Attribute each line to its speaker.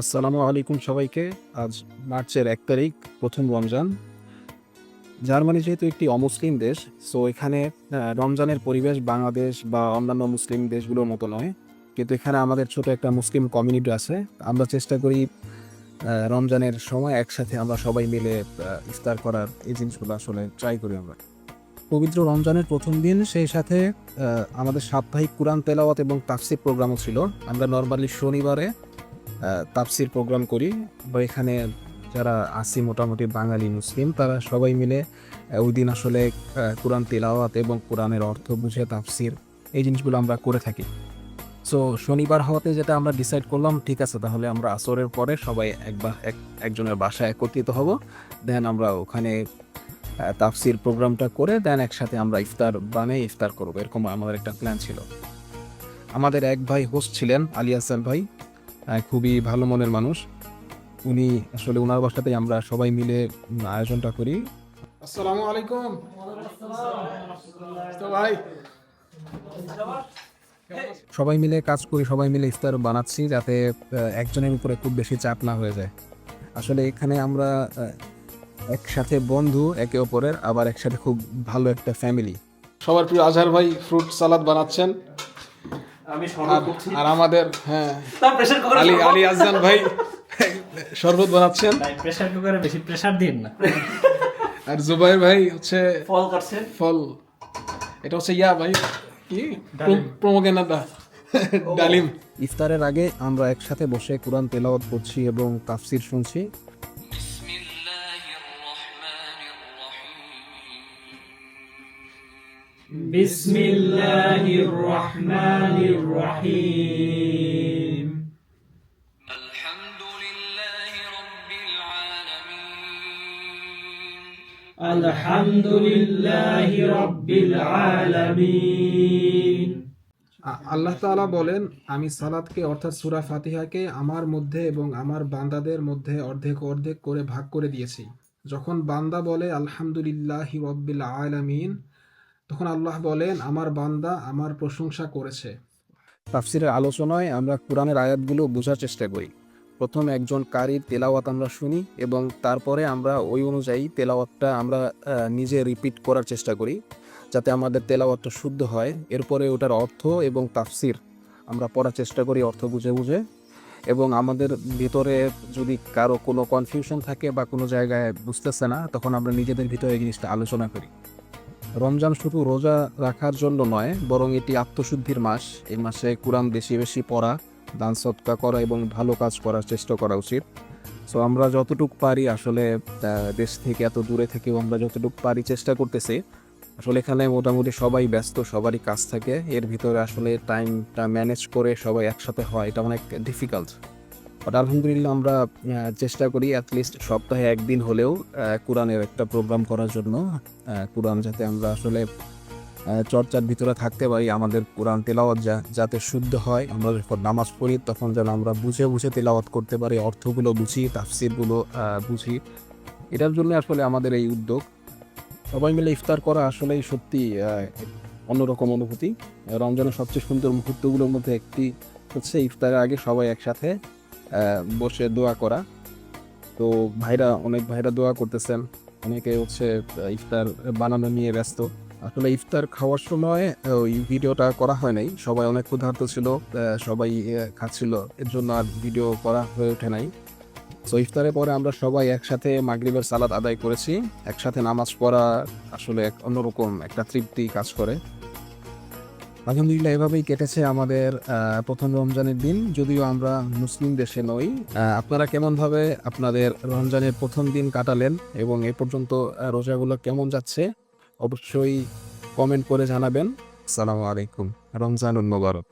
Speaker 1: আসসালামু আলাইকুম সবাইকে। আজ মার্চের এক তারিখ, প্রথম রমজান। জার্মানি যেহেতু একটি অমুসলিম দেশ, সো এখানে রমজানের পরিবেশ বাংলাদেশ বা অন্যান্য মুসলিম দেশগুলোর মতো নয়। কিন্তু এখানে আমাদের ছোট একটা মুসলিম কমিউনিটি আছে। আমরা চেষ্টা করি রমজানের সময় একসাথে আমরা সবাই মিলে ইফতার করার। এই জিনিসগুলো আসলে ট্রাই করি আমরা। পবিত্র রমজানের প্রথম দিন, সেই সাথে আমাদের সাপ্তাহিক কোরআন তেলাওয়াত এবং তাফসির প্রোগ্রামও ছিল। আমরা নর্মালি শনিবারে আহ, তাফসির প্রোগ্রাম করি। বা এখানে যারা আসি মোটামুটি বাঙালি মুসলিম তারা সবাই মিলে ওই দিন আসলে কোরআন তেলাওয়াত এবং কোরআনের অর্থ বুঝে তাফসির এই জিনিসগুলো আমরা করে থাকি। সো শনিবার হওয়াতে যেটা আমরা ডিসাইড করলাম ঠিক আছে তাহলে আমরা আসরের পরে সবাই একবার এক একজনের বাসায় একত্রিত হব। দেন আমরা ওখানে তাফসির প্রোগ্রামটা করে দেন একসাথে আমরা ইফতার বানিয়ে ইফতার করব। এরকম আমাদের একটা প্ল্যান ছিল। আমাদের এক ভাই হোস্ট ছিলেন আলী হাসান ভাই। খুবই ভালো মনের মানুষ। উনি আসলে ওনার বাসাতেই আমরা সবাই মিলে আয়োজনটা করি। আসসালামু আলাইকুম। তো ভাই সবাই মিলে কাজ করি সবাই মিলে ইফতার বানাচ্ছি যাতে একজনের উপরে খুব বেশি চাপ না হয়ে যায়। আসলে এখানে আমরা একসাথে বন্ধু একে অপরের আবার একসাথে খুব ভালো একটা ফ্যামিলি সবার প্রিয় আজহার ভাই ফ্রুট সালাদ বানাচ্ছেন।
Speaker 2: আমি
Speaker 1: আর আর আমাদের হ্যাঁ।
Speaker 2: তার প্রেসার কুকারে
Speaker 1: আলী আলী আজদান ভাই শরবত বানাচ্ছেন।
Speaker 2: প্রেসার কুকারে বেশি প্রেসার দিন না।
Speaker 1: আর জুবাইর ভাই হচ্ছে
Speaker 2: ফল
Speaker 1: ফল। এটা হচ্ছে ইয়া ভাই কি?
Speaker 2: ডালিম।
Speaker 1: প্রমোগেনাদা ডালিম। ইফতারের আগে আমরা একসাথে বসে কোরআন তেলাওয়াত করছি এবং তাফসির শুনছি।
Speaker 2: বিসমিল্লাহির রহমানির রহিম
Speaker 3: الحمد لله رب العالمين
Speaker 2: আলহামদুলিল্লাহি রাব্বিল আলামিন
Speaker 1: আ- আল্লাহ তাআলা বলেন আমি সালাদকে অর্থাৎ সূরা ফাতিহাকে আমার মধ্যে এবং আমার বান্দাদের মধ্যে অর্ধেক অর্ধেক করে ভাগ করে দিয়েছি যখন বান্দা বলে আলহামদুলিল্লাহি রব্বিল আলামিন তখন আল্লাহ বলেন, আমার বান্দা আমার প্রশংসা করেছে। তাফসিরের আলোচনায় আমরা কোরআনের আয়াতগুলো বোঝার চেষ্টা করি। প্রথম একজন কারির তেলাওয়াত আমরা শুনি এবং তারপরে আমরা ওই অনুযায়ী তেলাওয়াতটা আমরা নিজে রিপিট করার চেষ্টা করি যাতে আমাদের তেলাওয়াতটা শুদ্ধ হয়। এরপরে ওটার অর্থ এবং তাফসির আমরা পড়ার চেষ্টা করি অর্থ বুঝে বুঝে এবং আমাদের ভিতরে যদি কারও কোনো কনফিউশন থাকে বা কোনো জায়গায় বুঝতেছে না, তখন আমরা নিজেদের ভিতরে এই জিনিসটা আলোচনা করি। রমজান শুধু রোজা রাখার জন্য নয়, বরং এটি আত্মশুদ্ধির মাস। এই মাসে কোরআন বেশি বেশি পড়া, দান সৎকা করা এবং ভালো কাজ করার চেষ্টা করা উচিত। সো আমরা যতটুকু পারি আসলে দেশ থেকে এত দূরে থেকেও আমরা যতটুকু পারি চেষ্টা করতেছি। আসলে এখানে মোটামুটি সবাই ব্যস্ত, সবারই কাজ থাকে। এর ভিতরে আসলে টাইমটা ম্যানেজ করে সবাই একসাথে হয় এটা অনেক ডিফিকাল্ট বাট আলহামদুলিল্লাহ আমরা চেষ্টা করি অ্যাটলিস্ট সপ্তাহে একদিন হলেও কোরআনের একটা প্রোগ্রাম করার জন্য। কোরআন যাতে আমরা আসলে চর্চার ভিতরে থাকতে পারি, আমাদের কোরআন তেলাওয়াত যা- যাতে শুদ্ধ হয়। আমরা যখন নামাজ পড়ি, তখন যেন আমরা বুঝে বুঝে তেলাওয়াত করতে পারি, অর্থগুলো বুঝি, তাফসিরগুলো বুঝি। এটার জন্য আসলে আমাদের এই উদ্যোগ। সবাই মিলে ইফতার করা আসলেই সত্যি অন্যরকম অনুভূতি। রমজানের সবচেয়ে সুন্দর মুহূর্তগুলোর মধ্যে একটি হচ্ছে ইফতারের আগে সবাই একসাথে বসে দোয়া করা। তো ভাইরা, অনেক ভাইরা দোয়া করতেছেন। অনেকে হচ্ছে ইফতার বানানো নিয়ে ব্যস্ত। আসলে ইফতার খাওয়ার সময় ওই ভিডিওটা করা হয় নাই। সবাই অনেক ক্ষুধার্ত ছিল সবাই খাচ্ছিল। এর জন্য আর ভিডিও করা হয়ে ওঠে নাই। তো ইফতারের পরে আমরা সবাই একসাথে মাগরিবের সালাদ আদায় করেছি। একসাথে নামাজ পড়া আসলে এক অন্যরকম একটা তৃপ্তি কাজ করে। আলহামদুলিল্লাহ, এভাবেই কেটেছে আমাদের প্রথম রমজানের দিন। যদিও আমরা মুসলিম দেশে নই। আপনারা কেমনভাবে আপনাদের রমজানের প্রথম দিন কাটালেন এবং এ পর্যন্ত রোজাগুলো কেমন যাচ্ছে, অবশ্যই কমেন্ট করে জানাবেন। আসসালামু আলাইকুম। রমজানুল মোবারক।